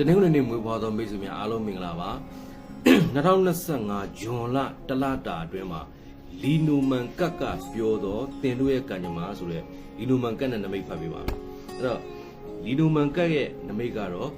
တနင်္ဂနွေနေ့မွေးဖွားသောမိတ်ဆွေများအားလုံးမင်္ဂလာပါ2025ဇွန်လတလတာအတွင်းမှာလီနိုမန်ကတ်ကပြောတော့တင်တို့ရဲ့ကံကြမ္မာဆိုတဲ့လီနိုမန်ကတ်နဲ့နမိတ်ဖတ်ပေးပါမယ်အဲ့တော့လီနိုမန်ကတ်ရဲ့နမိတ်ကတော့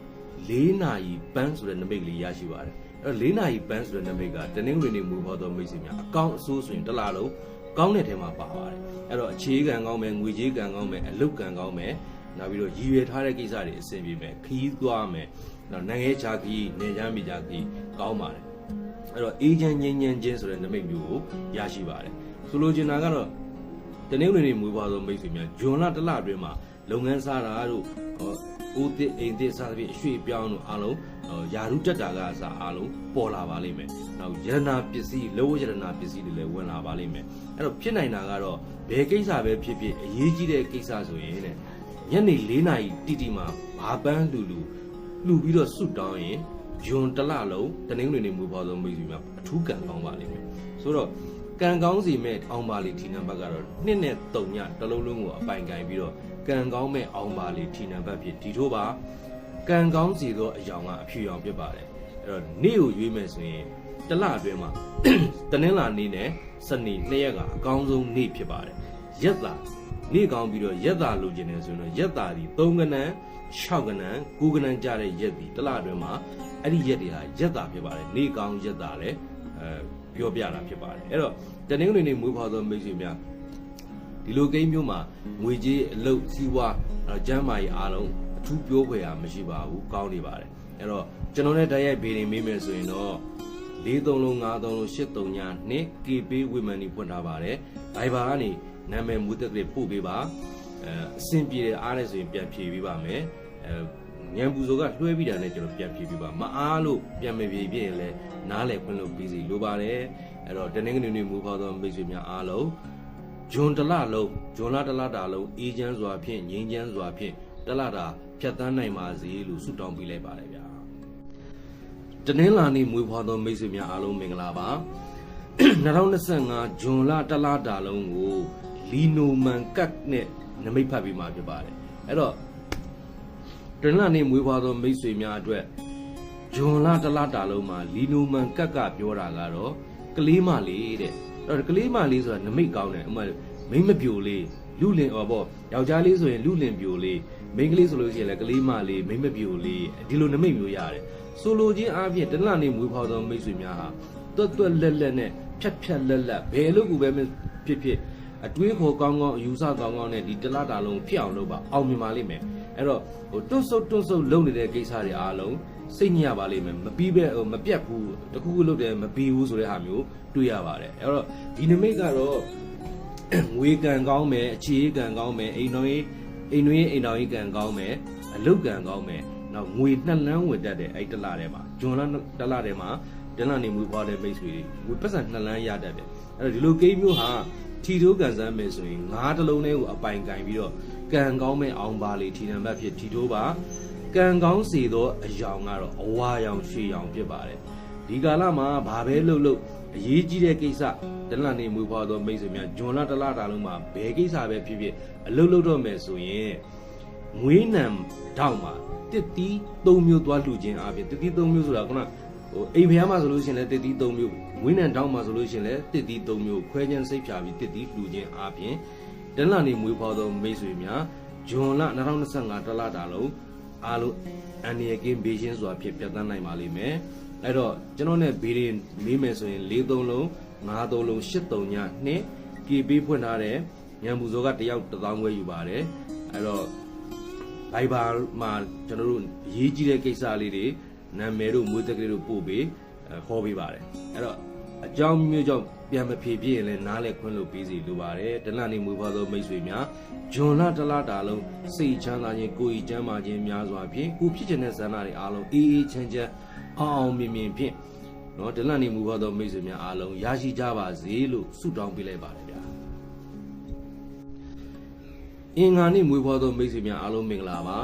၄နာရီပန်းဆိုတဲ့နမိတ်ကလေးရရှိပါတယ်အဲ့တော့၄နာရီပန်းဆိုတဲ့နမိတ်ကတနင်္ဂနွေနေ့မွေးဖွားသောမိတ်ဆွေများအကောင့်အဆိုးဆိုရင်တစ်လလုံးကောင်းတဲ့ထဲမှာပါပါတယ်အဲ့တော့အခြေခံကောင်းမယ်ငွေကြေးကံကောင်းမယ်အလုပ်ကံကောင်းမယ် နောက်ပြီးတော့ရည်ရွယ်ထားတဲ့ကိစ္စတွေအဆင်ပြေမယ်ခရီးသွားမယ်နောက်နိုင်ငံရေးခြားခရီးနေချမ်းမိခြားခရီးကောင်းပါတယ်အဲ့တော့အေဂျင့်ငင်းငင်းချင်းဆိုတဲ့နမိတ်မျိုးကိုရရှိပါတယ်ဆိုလိုချင်တာကတော့တနင်္ဂနွေနေ့မွေးဖွားသောမိတ်ဆွေများဂျွန်လတစ်လအတွင်းမှာလုပ်ငန်းစားတာတို့ဟောဦးတစ်အိမ်တစ်စသဖြင့်အရွှေ့ပြောင်းတို့အားလုံးဟောယာရုတက်တာကအစားအားလုံးပေါ်လာပါလိမ့်မယ်နောက်ယရနာပစ္စည်းလောယရနာပစ္စည်းတွေလည်းဝင်လာပါလိမ့်မယ်အဲ့တော့ဖြစ်နိုင်တာကတော့ဘယ်ကိစ္စပဲဖြစ်ဖြစ်အရေးကြီးတဲ့ကိစ္စဆိုရင်တဲ့ ညနေ၄နာရီတိတိမှာဘာပန်းလူလူလှူပြီးတော့ဆွတ်တောင်းရင်ဂျွန်တစ်လလုံးတနင်္ဂနွေနေ့မွေးဖွားသောမိတ်ဆွေများအထူးကံကောင်းပါလိမ့်မယ်ဆိုတော့ကံကောင်းစီမဲ့အောင်ပါလီထီနံပါတ်ကတော့နှစ်နဲ့၃ညတစ်လုံးလုံးကိုအပိုင်ကင်ပြီးတော့ကံကောင်းမဲ့အောင်ပါလီထီနံပါတ်ဖြစ်ဒီထို့ပါကံကောင်းစီသောအယောင်ကအဖြူရောင်ဖြစ်ပါတယ်အဲ့တော့နေ့ကိုရွေးမယ်ဆိုရင်တစ်လအတွင်းမှာတနင်္လာနေ့နဲ့စနေနှစ်ရက်ကအကောင်းဆုံးနေ့ဖြစ်ပါတယ်ရက်သာ နေ့ကောင်းပြီးတော့ရက်သာလိုချင်တယ်ဆိုရင်တော့ရက်သာဒီ3ကနန်း6ကနန်း9ကနန်းကြတဲ့ရက်ဒီတစ်လအတွင်းမှာအဲ့ဒီရက်တွေဟာရက်သာဖြစ်ပါတယ်နေ့ကောင်းရက်သာလည်းအဲပြောပြတာဖြစ်ပါတယ်အဲ့တော့တနင်္ဂနွေနေ့မွေးဖွားသောမိတ်ဆွေများဒီလိုကိန်းမျိုးမှာငွေကြေးအလုပ်စီးပွားအဲ့တော့ကျန်းမာရေးအားလုံးအထူးပြောဖွယ်ရာမရှိပါဘူးကောင်းနေပါတယ်အဲ့တော့ကျွန်တော်နဲ့တိုက်ရိုက်ဘေးနေမေးမယ်ဆိုရင်တော့၄သုံးလုံး၅သုံးလုံး၈သုံးညာနှစ် KB ဝိမန်နီဖွင့်ထားပါတယ်။ Viber ကနေ နာမည်မူသက်ကလေးပို့ပေးပါ။အဲအဆင်ပြေတဲ့အားနဲ့ဆိုရင်ပြန်ဖြေပေးပါမယ်။အဲညံပူဇော်ကလွှဲပြီးတာနဲ့ကျွန်တော်ပြန်ဖြေပေးပါ။မအားလို့ပြန်မဖြေပြရင်လည်းနားလည်ခွင့်လို့ပြီးစီလိုပါတယ်။အဲ့တော့တနင်္ဂနွေနေ့မူဖော်သောမိတ်ဆွေများအားလုံးဂျွန်တလလုံးဂျွန်လတလတာလုံးအေးချမ်းစွာဖြင့်ငြိမ်းချမ်းစွာဖြင့်တလတာဖြတ်တန်းနိုင်ပါစေလို့ဆုတောင်းပေးလိုက်ပါတယ်ဗျာတနင်္လာနေ့မွေးဖွားသောမိတ်ဆွေများအားလုံးမင်္ဂလာပါ2025ဂျွန်လတလတာလုံးကို လီနိုမန်ကတ်နဲ့နမိတ်ဖတ်ပြီးမှဖြစ်ပါတယ်အဲ့တော့တနင်္လာနေ့မွေးဖွားသောမိတ်ဆွေများအတွက်ဂျွန်လတလတာလုံးမှာလီနိုမန်ကတ်ကပြောတာကတော့ကလေးမလေးတဲ့အဲ့တော့ကလေးမလေးဆိုတာနမိတ်ကောင်းတယ်ဥပမာမိမ့်မပြိုလေးလူလင်ဟောပေါ့ယောက်ျားလေးဆိုရင်လူလင်ပြိုလေးမိန်းကလေးဆိုလို့ရှိရင်လည်းကလေးမလေးမိမ့်မပြိုလေးဒီလိုနမိတ်မျိုးရတယ်ဆိုလိုချင်းအားဖြင့်တနင်္လာနေ့မွေးဖွားသောမိတ်ဆွေများဟာတွတ်တွတ်လက်လက်နဲ့ဖြတ်ဖြတ်လက်လက်ဘယ်လို့ကူပဲမဖြစ်ဖြစ် အတွေးခေါ်ကောင်းကောင်းအယူဆကောင်းကောင်းနဲ့ဒီတလတာလုံးဖြစ်အောင်လုပ်ပါအောင်မြင်ပါလိမ့်မယ်အဲ့တော့ဟိုတွတ်ဆုပ်တွတ်ဆုပ်လုပ်နေတဲ့ကိစ္စတွေအားလုံးစိတ်ညစ်ရပါလိမ့်မယ်မပြီးပဲဟိုမပြတ်ဘူးတခုခုလုပ်တယ်မပြီးဘူးဆိုတဲ့ဟာမျိုးတွေ့ရပါတယ်အဲ့တော့ဒီနမိတ်ကတော့ငွေကံကောင်းမယ်အခြေကံကောင်းမယ်အိမ်တော်ရေးအိမ်တွင်းအိမ်တော်ရေးကံကောင်းမယ်အလုတ်ကံကောင်းမယ်နောက်ငွေနှစ်လန်းဝင်တတ်တဲ့အဲ့တလထဲမှာဂျွန်လတလထဲမှာဒလနေမူပွားတဲ့မိတ်ဆွေတွေငွေပတ်စံနှစ်လန်းရတတ်တယ်အဲ့တော့ဒီလိုကိန်းမျိုးဟာ ထီတိုးကန်စမ်းမယ်ဆိုရင်ငါးတလုံးလေးကိုအပိုင်ကင်ပြီးတော့ကံကောင်းမဲ့အောင်ပါလေထီနံပါတ်ဖြစ်ထီတိုးပါကံကောင်းစီသောအယောင်ကတော့အဝါရောင်ရွှေရောင်ဖြစ်ပါတယ်ဒီကာလမှာဘာပဲလုပ်လို့အရေးကြီးတဲ့ကိစ္စတလနေမူဖွားသောမိတ်ဆွေများဂျွန်လာတလတာလုံးမှာဘယ်ကိစ္စပဲဖြစ်ဖြစ်အလုပ်လုပ်တော့မယ်ဆိုရင်ငွေနံတောက်မှာတစ်တီး၃မျိုးသွားလှူခြင်းအပြင်တစ်တီး၃မျိုးဆိုတာခုနဟိုအိမ်ဖျားမှာဆိုလို့ရှိရင်လည်းတစ်တီး၃မျိုး ငွေနံတောက်မှာဆိုလို့ရှိရင်လည်းတစ်တီး၃မျိုးခွဲခြင်းစိတ်ဖြာပြီးတစ်တီးလှူခြင်းအပြင်တလနေမူဖွားသောမိတ်ဆွေများဂျွန်လ2025တလတာလုံးအားလုံးအန်ဒီယကင်းဘေးရှင်းစွာဖြစ်ပြတ်သန်းနိုင်ပါလိမ့်မယ်အဲ့တော့ကျွန်တော်နဲ့ဘေးရင်မေးမယ်ဆိုရင်၄သုံးလုံး၅သုံးလုံး၈သုံးညနှစ်ကေပေးဖွင့်ထားတဲ့ညံပူဇော်ကတယောက်တစ်သောင်းခွဲယူပါတယ်အဲ့တော့ဘိုင်ဘာမှာကျွန်တော်တို့အရေးကြီးတဲ့ကိစ္စလေးတွေနာမည်တို့မွေးသက်ကလေးတို့ပို့ပေးအဲဟောပေးပါတယ်အဲ့တော့ အကြောင်းမျိုးကြောင့်ပြန်မဖြေပြည့်ရင်လည်းနားလဲခွင့်လို့ပြီးစီလိုပါတယ်တလနေမွေးဖွားသောမိတ်ဆွေများဂျွန်လတလတာလုံးစိတ်ချမ်းသာခြင်းကိုယ်ဤချမ်းသာခြင်းများစွာဖြင့်ကိုဖြစ်ချင်တဲ့ဇာနာတွေအားလုံးအေးအေးချမ်းချမ်းအောင်အောင်မြင်မြင်ဖြင့်နော်တလနေမူဖွားသောမိတ်ဆွေများအားလုံးရရှိကြပါစေလို့ဆုတောင်းပေးလိုက်ပါတယ်ဗျာအင်္ဂါနေ့မွေးဖွားသောမိတ်ဆွေများအားလုံးမင်္ဂလာပါ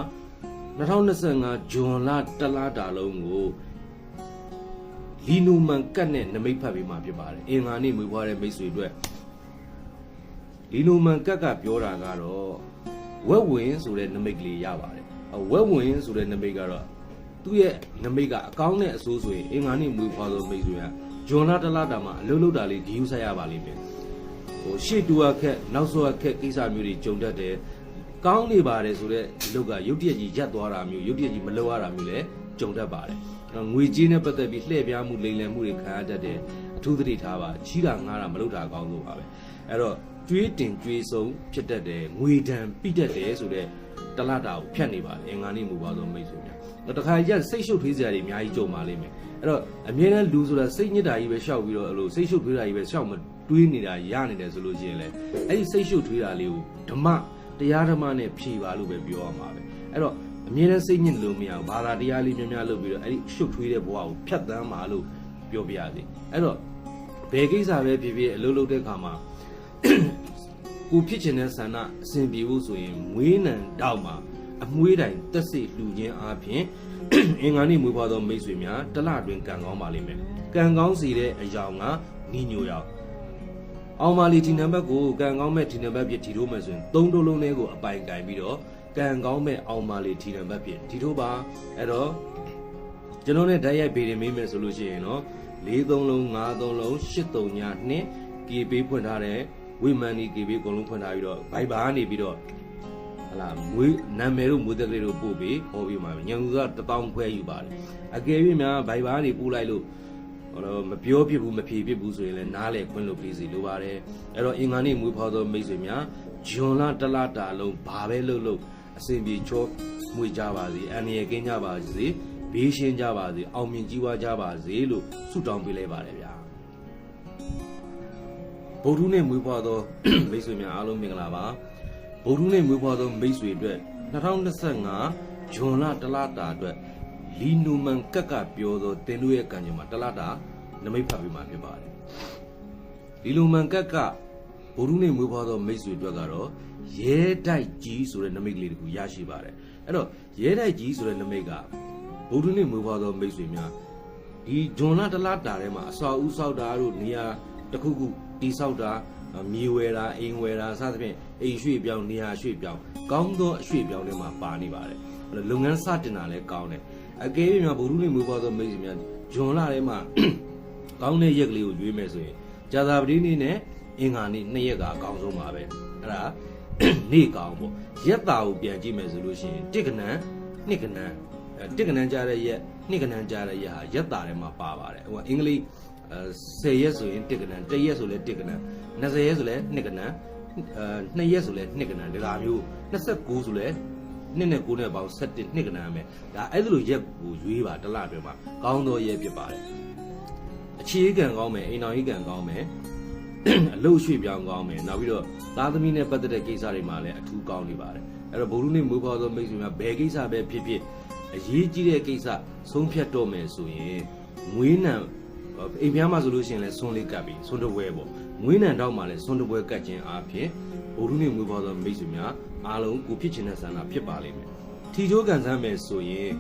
2025ဇွန်လတလတာလုံးကို လီနိုမန်ကတ်နဲ့နမိတ်ဖတ်ပြီးမှဖြစ်ပါတယ်အင်္ဂါနေ့မွေးဖွားတဲ့မိတ်ဆွေအတွက်လီနိုမန်ကတ်ကပြောတာကတော့ဝက်ဝင်ဆိုတဲ့နမိတ်ကလေးရပါတယ်အဝက်ဝင်ဆိုတဲ့နမိတ်ကတော့သူ့ရဲ့နမိတ်ကအကောင်းနဲ့အဆိုးဆိုရင်အင်္ဂါနေ့မွေးဖွားသောမိတ်ဆွေကဂျွန်လာတလာတာမှာအလုပ်လုပ်တာလေးဂယူဆိုင်ရပါလိမ့်မယ်ဟိုရှေ့တူရခက်နောက်ဆောခက်ကိစ္စမျိုးတွေကြုံတတ်တယ်ကောင်းနေပါတယ်ဆိုတော့ဒီလုတ်ကရုတ်တရက်ကြီးရက်သွားတာမျိုးရုတ်တရက်ကြီးမလုပ်ရတာမျိုးလည်း ကြုံတတ်ပါတယ်အဲ့တော့ငွေကြေးနဲ့ပတ်သက်ပြီးလှည့်ပြားမှုလိမ်လည်မှုတွေခံရတတ်တယ်အထူးသတိထားပါချီးတာငားတာမလုပ်တာအကောင်းဆုံးပါပဲအဲ့တော့ကျွေးတင်ကျွေးဆုံးဖြစ်တတ်တယ်ငွေဒဏ်ပိတတ်တယ်ဆိုတော့တလတာကိုဖြတ်နေပါတယ်အင်္ဂါနေ့မူပါသောမိတ်ဆွေများတော့တခါရက်စိတ်ရှုပ်ထွေးစရာတွေအများကြီးကြုံပါလိမ့်မယ်အဲ့တော့အမြဲတမ်းလူဆိုတာစိတ်ညစ်တာကြီးပဲရှောက်ပြီးတော့အဲ့လိုစိတ်ရှုပ်ထွေးတာကြီးပဲရှောက်မတွေးနေတာရနေတယ်ဆိုလို့ရှိရင်လေအဲ့ဒီစိတ်ရှုပ်ထွေးတာလေးကိုဓမ္မတရားဓမ္မနဲ့ဖြေပါလို့ပဲပြောရမှာပဲအဲ့တော့ အမြဲတမ်းစိတ်ညစ်လို့မရဘူးဘာသာတရားလေးများများလုပ်ပြီးတော့အဲ့ဒီရှုပ်ထွေးတဲ့ဘဝကိုဖြတ်သန်းပါလို့ပြောပြရစီအဲ့တော့ဘယ်ကိစ္စပဲဖြစ်ဖြစ်အလုပ်လုပ်တဲ့အခါမှာကိုဖြစ်ချင်တဲ့ဆန္ဒအစဉ်ပြေဖို့ဆိုရင်မွေးနံတောက်မှာအမွေးတိုင်တက်စိလှူခြင်းအပြင်အင်္ဂါနေ့မွေးဖွားသောမိတ်ဆွေများတစ်လတွင်ကံကောင်းပါလိမ့်မယ်ကံကောင်းစီတဲ့အယောင်ကနီညိုရောက်အောင်မာလီဒီနံပါတ်ကိုကံကောင်းမဲ့ဒီနံပါတ်ဖြစ်ဒီတို့မယ်ဆိုရင်သုံးတိုးလုံးလေးကိုအပိုင်ကင်ပြီးတော့ ကံကောင်းမဲ့အောင်မာလီဒီနံပါတ်ဖြစ်ဒီတို့ပါအဲ့တော့ကျွန်တော်နဲ့ဓာတ်ရိုက်ပေးတယ်မေးမယ်ဆိုလို့ရှိရင်တော့၄သုံးလုံး၅သုံးလုံး၈သုံးညာနှစ်ကေပေးဖွင့်ထားတဲ့ဝိမန်နီကေပေးအကုန်လုံးဖွင့်ထားပြီးတော့ဘိုက်ဘာကနေပြီးတော့ဟလာမွေးနာမည်တို့မွေးသက်ကလေးတို့ပို့ပြီးဟောပြီးမှညံသူကတပေါင်းခွဲယူပါတယ်အကယ်၍များဘိုက်ဘာကနေပို့လိုက်လို့ဟောတော့မပြောဖြစ်ဘူးမဖြေဖြစ်ဘူးဆိုရင်လည်းနားလေခွင့်လို့ပြီးစီလိုပါတယ်အဲ့တော့အင်္ဂါနေ့မွေးဖွားသောမိတ်ဆွေများဂျွန်လာတလတာလုံးဘာပဲလုပ်လို့ အစဉ်ပြေချောမွေကြပါစေအန္တရာယ်ကင်းကြပါစေဘေးရှင်းကြပါစေအောင်မြင်ကြီးပွားကြပါစေလို့ဆုတောင်းပေးလိုက်ပါတယ်ဗျာဗုဒ္ဓနဲ့မွေးဖွားသောမိတ်ဆွေများအားလုံးမင်္ဂလာပါဗုဒ္ဓနဲ့မွေးဖွားသောမိတ်ဆွေအတွက်2025ဂျွန်လတလတာအတွက်လီနိုမန်ကက်ကပြောသောတင်တို့ရဲ့ကံကြမ္မာတလတာနမိတ်ဖတ်ပြီးမှဖြစ်ပါတယ်လီနိုမန်ကက်က ဗုဒ္ဓနဲ့မွေးဖွားသောမိတ်ဆွေအတွက်ကတော့ရဲတိုက်ကြီးဆိုတဲ့နမိတ်ကလေးတစ်ခုရရှိပါတယ်အဲ့တော့ရဲတိုက်ကြီးဆိုတဲ့နမိတ်ကဗုဒ္ဓနဲ့မွေးဖွားသောမိတ်ဆွေများဒီဂျွန်လာတလားတာထဲမှာအစာဦးဆောက်တာတို့နေရာတစ်ခုခုတီဆောက်တာမြေဝယ်တာအိမ်ဝယ်တာစသဖြင့်အိမ်ရွှေ့ပြောင်းနေရာရွှေ့ပြောင်းကောင်းသောအရွှေ့ပြောင်းတွေမှာပါနေပါတယ်အဲ့တော့လုပ်ငန်းစတင်တာလည်းကောင်းတယ်အကယ်၍များဗုဒ္ဓနေမူပါသောမိတ်ဆွေများဂျွန်လာထဲမှာကောင်းတဲ့ရက်ကလေးကိုရွေးမယ်ဆိုရင်ဇာတာပတိနေ့နဲ့ အင်္ဂါနေ့နှစ်ရက်ကအကောင်းဆုံးပါပဲအဲ့ဒါနေ့ကောင်းပေါ့ရက်တာကိုပြန်ကြည့်မယ်ဆိုလို့ရှိရင်တစ်ကနန်းနှစ်ကနန်းအဲတစ်ကနန်းကြားတဲ့ရက်နှစ်ကနန်းကြားတဲ့ရက်ဟာရက်တာထဲမှာပါပါတယ်ဟိုကအင်္ဂလိပ်အဲ10ရက်ဆိုရင်တစ်ကနန်းတစ်ရက်ဆိုလဲတစ်ကနန်း20ရက်ဆိုလဲနှစ်ကနန်းအဲနှစ်ရက်ဆိုလဲနှစ်ကနန်းဒီလိုမျိုး29ဆိုလဲနှစ်နဲ့9နဲ့ပေါင်း17နှစ်ကနန်းပဲဒါအဲ့လိုရက်ကိုရွေးပါတစ်လအတွင်းမှာကောင်းသောရက်ဖြစ်ပါတယ်အခြေခံကောင်းမယ်အိမ်တော်ကြီးကံကောင်းမယ် အလုတ်ရွှေ့ပြောင်းကောင်းမယ်နောက်ပြီးတော့သားသမီးနဲ့ပတ်သက်တဲ့ကိစ္စတွေမှာလည်းအထူးကောင်းနေပါတယ်အဲ့တော့ဘုရုနေ့မွေးဖွားသောမိတ်ဆွေများဘယ်ကိစ္စပဲဖြစ်ဖြစ်အရေးကြီးတဲ့ကိစ္စဆုံးဖြတ်တော့မယ်ဆိုရင်မွေးနံအိမ်ပြားမှာဆိုလို့ရှိရင်လည်းဆွန်းလေးကပ်ပြီးဆွန်းတပွဲပေါ့မွေးနံတော့မှလည်းဆွန်းတပွဲကပ်ခြင်းအပြင်ဘုရုနေ့မွေးဖွားသောမိတ်ဆွေများအားလုံးကိုဖြစ်ချင်တဲ့ဆန္ဒဖြစ်ပါလိမ့်မယ်ထီချိုးကန်ဆန်းမယ်ဆိုရင်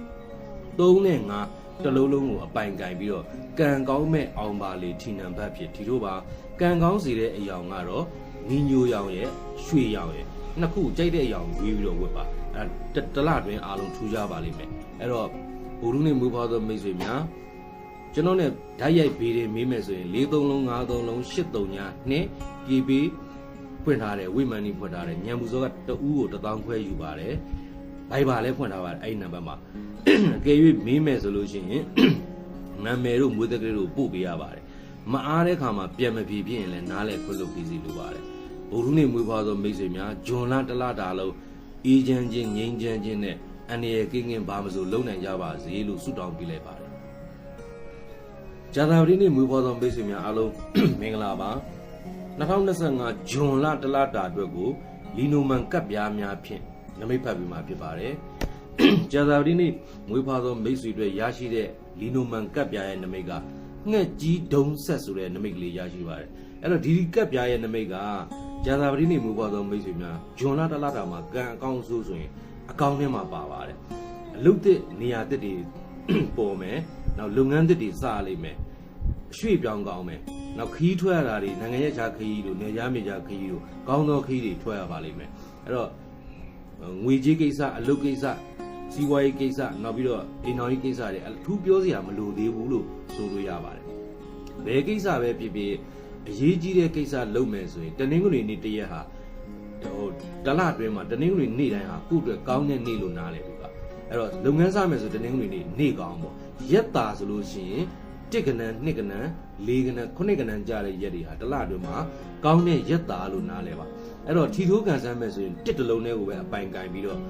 3နဲ့5တစ်လုံးလုံးကိုအပိုင်ကင်ပြီးတော့ကံကောင်းမဲ့အောင်ပါလေထီနံဘတ်ဖြစ်ဒီတို့ပါ ကံကောင်းစီတဲ့အယောင်ကတော့ညီညိုရောင်ရဲ့ရွှေရောင်ရဲ့နှစ်ခုကြိုက်တဲ့အယောင်ရွေးပြီးတော့ဝတ်ပါအဲတတလတွင်အားလုံးထူးကြပါလိမ့်မယ်အဲ့တော့ဘုရုနဲ့မူဖွားသောမိတ်ဆွေများကျွန်တော်နဲ့ဓာတ်ရိုက်ဘေးတွေမေးမယ်ဆိုရင်၄သုံးလုံး၅သုံးလုံး၈သုံးညာနှစ်ပြေးပြီးဖွင့်ထားတယ်ဝိမန်နီဖွင့်ထားတယ်ညံပူစောကတအူးကိုတစ်တောင်းခွဲယူပါတယ်ဘိုင်ဘာလည်းဖွင့်ထားပါတယ်အဲ့ဒီနံပါတ်မှာအကယ်၍မင်းမယ်ဆိုလို့ရှိရင်နာမည်တို့မွေးသက်ကလေးတို့ပို့ပေးရပါတယ် မအားတဲ့ခါမှာပြန်မပြေပြင်းရင်လည်းနားလဲခွင့်လို့ပြီးစီလိုပါတယ်ဘုရုနေမွေးဖွားသောမိတ်ဆွေများဂျွန်လာတလတာလုံးအေးချမ်းချင်းငြိမ်းချမ်းချင်းနဲ့အန္တရာယ်ကင်းကင်းပါမစို့လုံနိုင်ကြပါစေလို့ဆုတောင်းပေးလိုက်ပါတယ်ဂျာသာပတိနေ့မွေးဖွားသောမိတ်ဆွေများအားလုံးမင်္ဂလာပါ2025ဂျွန်လတလတာအတွက်ကိုလီနိုမန်ကပ်ပြားများဖြင့်နမိတ်ဖတ်ပြီးမှဖြစ်ပါတယ်ကြာသာပတိနေ့မွေးဖွားသောမိတ်ဆွေတွေရရှိတဲ့လီနိုမန်ကပ်ပြားရဲ့နမိတ်က ငှက်ကြီးဒုံဆက်ဆိုတဲ့နမိတ်ကလေးရရှိပါတယ်အဲ့တော့ဒီဒီကပ်ပြားရဲ့နမိတ်ကကြာသာပတိနေ့မွေးဖွားသောမိတ်ဆွေများဂျွန်လာတလာတာမှာကံအကောင်းဆိုးဆိုရင်အကောင်းထဲမှာပါပါတယ်အလုတ်တစ်နေရာတစ်တွေပေါ်မယ်နောက်လုပ်ငန်းတစ်တွေစရလိမ့်မယ်အရွှေ့ပြောင်းကောင်းမယ်နောက်ခီးထွက်ရတာတွေနိုင်ငံရဲ့ခြားခီးတို့နေကြားမြေခြားခီးတို့ကောင်းသောခီးတွေထွက်ရပါလိမ့်မယ်အဲ့တော့ငွေကြေးကိစ္စအလုပ်ကိစ္စ စီးပွားရေးကိစ္စနောက်ပြီးတော့အိမ်တော်ရေးကိစ္စတွေအထူးပြောစရာမလိုသေးဘူးလို့ဆိုလို့ရပါတယ်ဘယ်ကိစ္စပဲဖြစ်ဖြစ်အရေးကြီးတဲ့ကိစ္စလုပ်မယ်ဆိုရင်တနင်္ဂနွေနေ့တရက်ဟာဟိုတလအတွင်းမှာတနင်္ဂနွေနေ့တိုင်းဟာခု့အတွက်ကောင်းတဲ့နေ့လို့နားလည်ပြီပါအဲ့တော့လုပ်ငန်းစမယ်ဆိုတနင်္ဂနွေနေ့နေ့ကောင်းပေါ့ရက်တာဆိုလို့ရှိရင်တစ်ကနန်းနှစ်ကနန်းလေးကနန်းခုနှစ်ကနန်းကြာတဲ့ရက်တွေဟာတလအတွင်းမှာကောင်းတဲ့ရက်တာလို့နားလည်ပါ အဲ့တော့ထီထိုးကန်ဆန်းမယ်ဆိုရင်တစ်တလုံးနဲ့ကိုပဲအပိုင်ကင်ပြီးတော့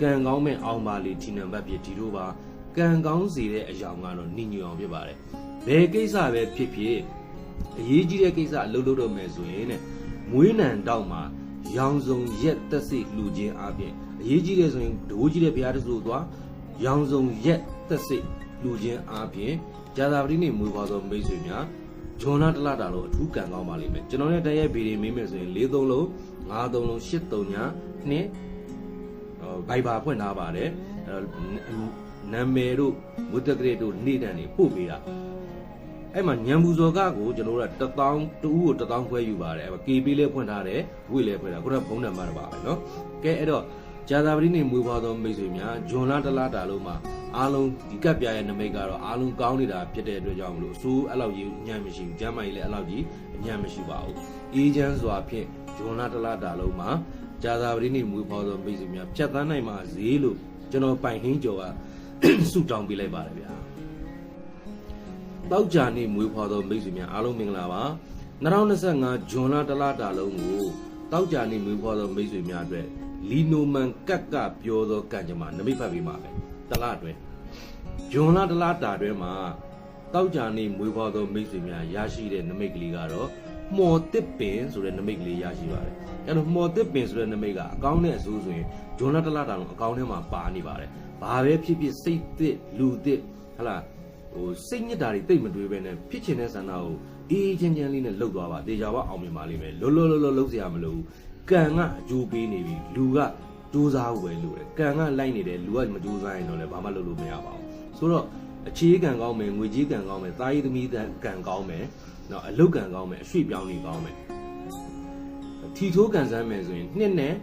ကံကောင်းမဲ့အောင်ပါလေဒီနံပါတ်ပြဒီတို့ပါကံကောင်းစေတဲ့အယောင်ကတော့နှိညွအောင်ဖြစ်ပါတယ်ဘယ်ကိစ္စပဲဖြစ်ဖြစ်အရေးကြီးတဲ့ကိစ္စအလုပ်လုပ်တော့မယ်ဆိုရင်တဲ့မွေးနံတောက်မှာရောင်စုံရက်သက်စိလှူခြင်းအပြင်အရေးကြီးတယ်ဆိုရင်ဒိုးကြီးတဲ့ဘုရားတဆူသွားရောင်စုံရက်သက်စိလှူခြင်းအပြင်ဇာတာပတိနေ့မွေးဖွားသောမိတ်ဆွေများ ဂျွန်လာတလတာလို့အထူးကံကောင်းပါလိမ့်မယ်ကျွန်တော်နဲ့တရက်ဗီဒီမေးမယ်ဆိုရင်၄သုံးလုံး၅သုံးလုံး၈သုံးညာနှစ် ဘိုက်ဘာဖွင့်ထားပါတယ်အဲ့တော့နာမည်တို့ဝတ္တကရစ်တို့နေ့တန်တွေပို့ပေးတာအဲ့မှာညံဘူးဇော်ကကိုကျွန်တော်တို့က1000တူကို1000ခွဲယူပါတယ်အဲ့မှာ KB လေးဖွင့်ထားတယ်ဝိလည်းဖွင့်တာခုနကဘုံနံပါတ်ပါပဲเนาะကဲအဲ့တော့ဂျာသာပတိနေမွေးဖွားသောမိတ်ဆွေများဂျွန်လာတလာတာလုံးမှာ အားလုံးဒီကပ်ပြရဲ့နမိတ်ကတော့အားလုံးကောင်းနေတာဖြစ်တဲ့အတွက်ကြောင့်မလို့အစိုးအဲ့လောက်ကြီးညံ့မရှိဘူးကျမ်းမာကြီးလည်းအဲ့လောက်ကြီးအညံ့မရှိပါဘူးအေဂျင့်စွာဖြင့်ဂျွန်လာတလာတာလုံးမှာဂျာသာပတိနေမွေးဖော်သောမိတ်ဆွေများဖြတ်သန်းနိုင်ပါစေလို့ကျွန်တော်ပိုင်ဟင်းကျော်ကဆုတောင်းပေးလိုက်ပါတယ်ဗျာတောက်ကြနေမွေးဖော်သောမိတ်ဆွေများအားလုံးမင်္ဂလာပါ2025ဇွန်လတလတာလုံးကိုတောက်ကြနေမွေးဖော်သောမိတ်ဆွေများအတွက်လီနိုမန်ကက်ကပြောသောကံကြမ္မာနမိတ်ဖတ်ပေးပါမယ်တလအတွင်း ဇွန်လတလတာအတွင်းမှာတောက်ကြနေမွေးဖော်သောမိတ်ဆွေများရရှိတဲ့နမိတ်ကလေးကတော့မော်တစ်ပင်ဆိုတဲ့နမိတ်ကလေးရရှိပါတယ်အဲ့တော့မော်တစ်ပင်ဆိုတဲ့နမိတ်ကအကောင်းနဲ့အဆိုးဆိုရင်ဂျွန်လတလတာလုံးအကောင်းထဲမှာပါနေပါတယ်ဘာပဲဖြစ်ဖြစ်စိတ်သစ်လူသစ်ဟလာဟိုစိတ်ညစ်တာတွေတိတ်မတွေးပဲနဲ့ဖြစ်ချင်တဲ့ဆန္ဒကိုအေးချင်းချင်းလေးနဲ့လှုပ်သွားပါတေချာပါအောင်မြင်ပါလိမ့်မယ်လွတ်လွတ်လွတ်လွတ်လှုပ်เสียရမလို့ကံကအကျိုးပေးနေပြီလူကကြိုးစားဖို့ပဲလို့တယ်ကံကလိုက်နေတယ်လူကမကြိုးစားရင်တော့လည်းဘာမှလုပ်လို့မရပါဘူး ဆိုတော့အခြေကံကောင်းမယ်ငွေကြီးကံကောင်းမယ်တာယီသမီးကံကောင်းမယ်နော်အလုတ်ကံကောင်းမယ်အရွှေ့ပြောင်းနေကောင်းမယ်ထီထိုးကံစမ်းမယ်ဆိုရင်နှစ်နဲ့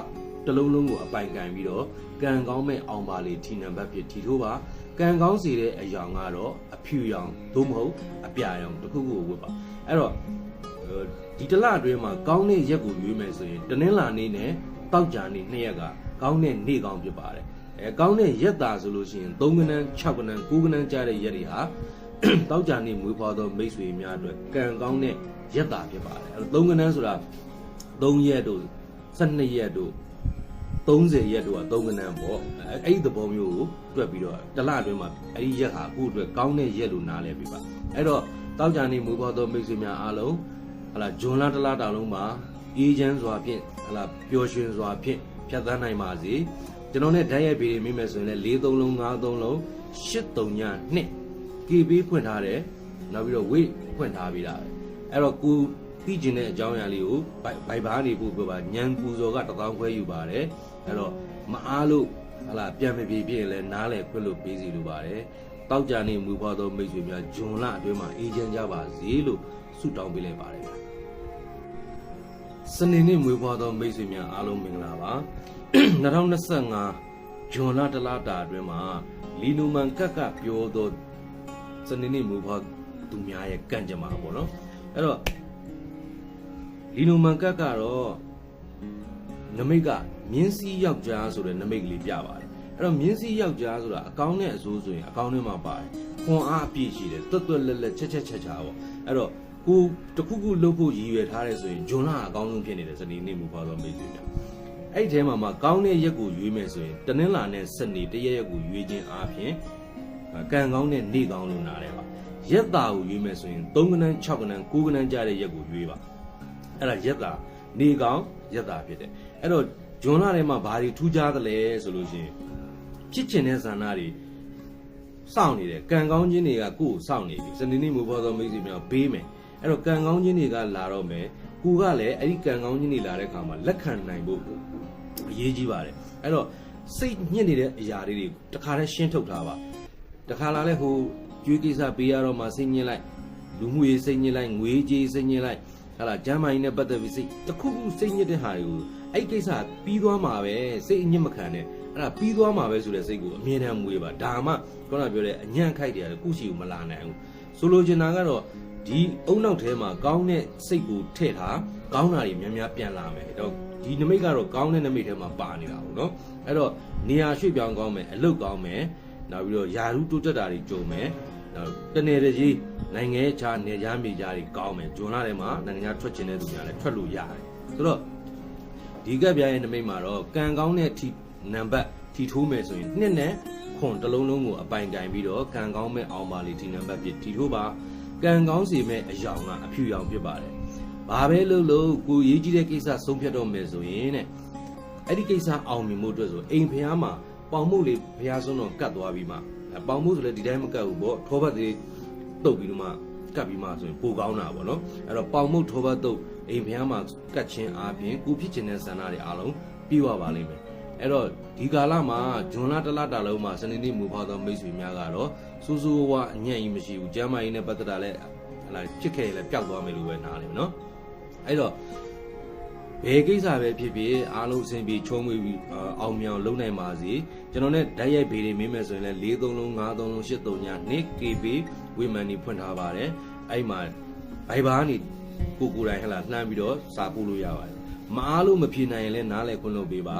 6တလုံးလုံးကိုအပိုင်ကန်ပြီးတော့ကံကောင်းမဲ့အောင်ပါလေထီနံပါတ်ဖြစ်ထီထိုးပါကံကောင်းစေတဲ့အယောင်ကတော့အဖြူရောင်သို့မဟုတ်အပြာရောင်တစ်ခုခုကိုဝတ်ပါအဲ့တော့ဒီတလအတွင်းမှာကောင်းတဲ့ရက်ကိုရွေးမယ်ဆိုရင်တနင်္လာနေ့နဲ့တောက်ကြနေ့နှစ်ရက်ကကောင်းတဲ့နေ့ကောင်းဖြစ်ပါတယ် အဲကောင်းတဲ့ရက်တာဆိုလို့ရှိရင်3ကနန်း6ကနန်း9ကနန်းကြားတဲ့ရက်တွေဟာတောက်ကြနေ့မွေးဖွားသောမိတ်ဆွေများအတွက်ကံကောင်းတဲ့ရက်တာဖြစ်ပါတယ်အဲ3ကနန်းဆိုတာ3ရက်တို့12ရက်တို့30ရက်တို့က3ကနန်းပေါ့အဲအဲ့ဒီသဘောမျိုးကိုတွက်ပြီးတော့တလအတွင်းမှာအဲ့ဒီရက်ဟာအခုအတွက်ကောင်းတဲ့ရက်လို့နားလည်ပြီပါအဲ့တော့တောက်ကြနေ့မွေးဖွားသောမိတ်ဆွေများအားလုံးဟလာဂျွန်လာတလတောင်လုံးမှာအေးချမ်းစွာဖြင့်ဟလာပျော်ရွှင်စွာဖြင့်ဖြတ်သန်းနိုင်ပါစေ ကျွန်တော်နဲ့ဓာတ်ရိုက်ပေးမိမယ်ဆိုရင်လည်း4 3လုံး5 3လုံး8 3ည2 KB ဖွင့်ထားတယ်နောက်ပြီးတော့ weight ဖွင့်ထားပြီးတာပဲအဲ့တော့ကိုသိကျင်တဲ့အကြောင်းအရာလေးကိုဘိုက်ဘိုက်ဘာနေဖို့ပြောပါညံပူဇော်က1000ခွဲယူပါတယ်အဲ့တော့မအားလို့ဟလာပြန်မပြေပြည့်လဲနားလဲခွင့်လို့ပေးစီလိုပါတယ်တောက်ကြနေမူဖွားသောမိတ်ဆွေများဂျွန်လအတွင်းမှာအေဂျင့်ကြပါစေလို့ဆုတောင်းပေးလိုက်ပါတယ်ဗျာ စနေနေ့မွေးဖွားသောမိတ်ဆွေများအားလုံးမင်္ဂလာပါ2025ဂျွန်လတလတာအတွင်းမှာလီနိုမန်ကက်ကပြောသောစနေနေ့မူဖွားသူများရဲ့ကန့်ကြမ္မာပေါ့နော်အဲ့တော့လီနိုမန်ကတ်ကတော့နမိတ်ကမြင်းစည်းယောက်ျားဆိုတဲ့နမိတ်ကလေးပြပါတယ်အဲ့တော့မြင်းစည်းယောက်ျားဆိုတာအကောင်းနဲ့အဆိုးဆိုရင်အကောင်းထဲမှာပါတယ်ခွန်အားအပြည့်ရှိတယ်တွတ်တွတ်လက်လက်ချက်ချက်ချက်ချာပေါ့အဲ့တော့ ကိုတခုခုလှုပ်ဖို့ရည်ရွယ်ထားတယ်ဆိုရင်ဂျွန်လာအကောင်းဆုံးဖြစ်နေတယ်စနေနေ့မူဖွားသောမိတ်ဆွေများအဲ့ဒီထဲမှာမှကောင်းတဲ့ရက်ကိုရွေးမယ်ဆိုရင်တနင်္လာနဲ့စနေတရက်ရက်ကိုရွေးခြင်းအားဖြင့်ကံကောင်းတဲ့နေ့ကောင်းလို့နားတယ်ပါရက်တာကိုရွေးမယ်ဆိုရင်3ကနန်း6ကနန်း9ကနန်းကြားတဲ့ရက်ကိုရွေးပါအဲ့ဒါရက်တာနေကောင်းရက်တာဖြစ်တယ်အဲ့တော့ဂျွန်လာထဲမှာဘာတွေထူးခြားသလဲဆိုလို့ရှိရင်ဖြစ်ချင်တဲ့ဇာနာတွေစောင့်နေတယ်ကံကောင်းခြင်းတွေကကိုယ့်ကိုစောင့်နေပြီစနေနေ့မိုးပေါ်သောမိတ်ဆွေများဘေးမယ် အဲ့တော့ကံကောင်းခြင်းတွေကလာတော့မယ်ကိုကလည်းအဲ့ဒီကံကောင်းခြင်းတွေလာတဲ့အခါမှာလက်ခံနိုင်ဖို့အရေးကြီးပါတယ်အဲ့တော့စိတ်ညစ်နေတဲ့အရာလေးတွေတခါတည်းရှင်းထုတ်ထားပါတခါလာလဲဟိုကျွေးကိစ္စပေးရတော့မှစိတ်ညစ်လိုက်လူမှုရေးစိတ်ညစ်လိုက်ငွေကြေးစိတ်ညစ်လိုက်ဟာလာကျမ်းမာရေးနဲ့ပတ်သက်ပြီးစိတ်တစ်ခုခုစိတ်ညစ်တဲ့ဟာတွေကိုအဲ့ကိစ္စပြီးသွားမှာပဲစိတ်အညစ်မခံနဲ့အဲ့ဒါပြီးသွားမှာပဲဆိုတဲ့စိတ်ကိုအမြဲတမ်းမွေးပါဒါမှခုနပြောတဲ့အညံ့ခိုက်တယ်ကုရှိကိုမလာနိုင်ဘူးဆိုလိုချင်တာကတော့ ဒီအုံနောက်ထဲမှာကောင်းတဲ့စိတ်ကိုထည့်ထားကောင်းတာတွေများများပြန်လာမယ်တော့ဒီနမိတ်ကတော့ကောင်းတဲ့နမိတ်ထဲမှာပါနေတာပေါ့နော်အဲ့တော့နေရာရွှေ့ပြောင်းကောင်းမယ်အလုပ်ကောင်းမယ်နောက်ပြီးတော့ယာရုတိုးတက်တာတွေကြုံမယ်နောက်တနေတကြီးနိုင်ငံခြားနေကြားမြေကြားတွေကောင်းမယ်ဂျွန်လာထဲမှာနိုင်ငံခြားထွက်ချင်တဲ့သူများလည်းထွက်လို့ရတယ်ဆိုတော့ဒီကပ်ပြားရဲ့နမိတ်မှာတော့ကံကောင်းတဲ့ထီနံပါတ်ထီထိုးမယ်ဆိုရင်နှစ်နဲ့ခွန်တစ်လုံးလုံးကိုအပိုင်ကင်ပြီးတော့ကံကောင်းမဲ့အောင်ပါလေးထီနံပါတ်ပြထီထိုးပါ ကံကောင်းစီမဲ့အယောင်ကအဖြူရောင်ဖြစ်ပါတယ်။ဘာပဲလုပ်လို့ကိုရေးကြီးတဲ့ကိစ္စဆုံးဖြတ်တော့မယ်ဆိုရင်တဲ့အဲ့ဒီကိစ္စအောင်မြင်မှုအတွက်ဆိုအိမ်ဖျားမှာပေါင်မှုလေးဖျားဆုံးတော့ကတ်သွားပြီးမှအဲ့ပေါင်မှုဆိုလည်းဒီတိုင်းမကတ်ဘူးပေါ့ထောပတ်သေးတုတ်ပြီးတော့မှကတ်ပြီးမှဆိုရင်ပိုကောင်းတာပေါ့နော်အဲ့တော့ပေါင်မှုထောပတ်တုတ်အိမ်ဖျားမှာကတ်ချင်းအားဖြင့်ကိုဖြစ်ချင်တဲ့ဆန္ဒတွေအားလုံးပြီးသွားပါလိမ့်မယ်အဲ့တော့ဒီကာလမှာဂျွန်လာတစ်လတာလုံးမှာစနေနေ့မူဖောက်သောမိတ်ဆွေများကတော့ စူးစူးဝါအညံ့ကြီးမရှိဘူးကျမ်းမာရေးနဲ့ပတ်သက်တာလည်းဟလာဖြစ်ခဲ့ရင်လည်းပျောက်သွားမယ်လို့ပဲနားလည်မယ်နော်အဲ့တော့ဘယ်ကိစ္စပဲဖြစ်ဖြစ်အားလုံးအဆင်ပြေချုံးမွေပြီးအာအောင်မြောင်လုပ်နိုင်ပါစေကျွန်တော်နဲ့ဓာတ်ရိုက်ဗေတွေမင်းမယ်ဆိုရင်လည်း4 3လုံး5 3လုံး8 3ည 2KB ဝေမန်နေဖွင့်ထားပါတယ်အဲ့မှာဘိုင်ဘာကနေကိုကိုယ်တိုင်ဟလာနှမ်းပြီးတော့စာပို့လို့ရပါတယ်မအားလို့မဖြေနိုင်ရင်လည်းနားလဲခွင့်လုပ်ပေးပါ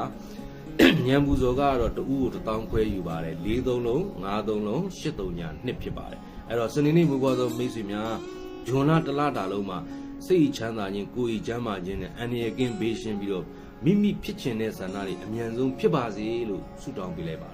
ညံပူဇော်ကတော့တူဦးကို1000ခွဲယူပါတယ်4 3လုံး5 3လုံး8 3ည2ဖြစ်ပါတယ်အဲ့တော့စနေနေ့မူပေါ်သောမိတ်ဆွေများဂျွန်လာတစ်လတာလုံးမှာစိတ်ချမ်းသာခြင်းကိုယ်ဤချမ်းသာခြင်းနဲ့အန္တရာယ်ကင်းဘေးရှင်းပြီးတော့မိမိဖြစ်ချင်တဲ့ဆန္ဒတွေအမြန်ဆုံးဖြစ်ပါစေလို့ဆုတောင်းပေးလိုက်ပါတယ်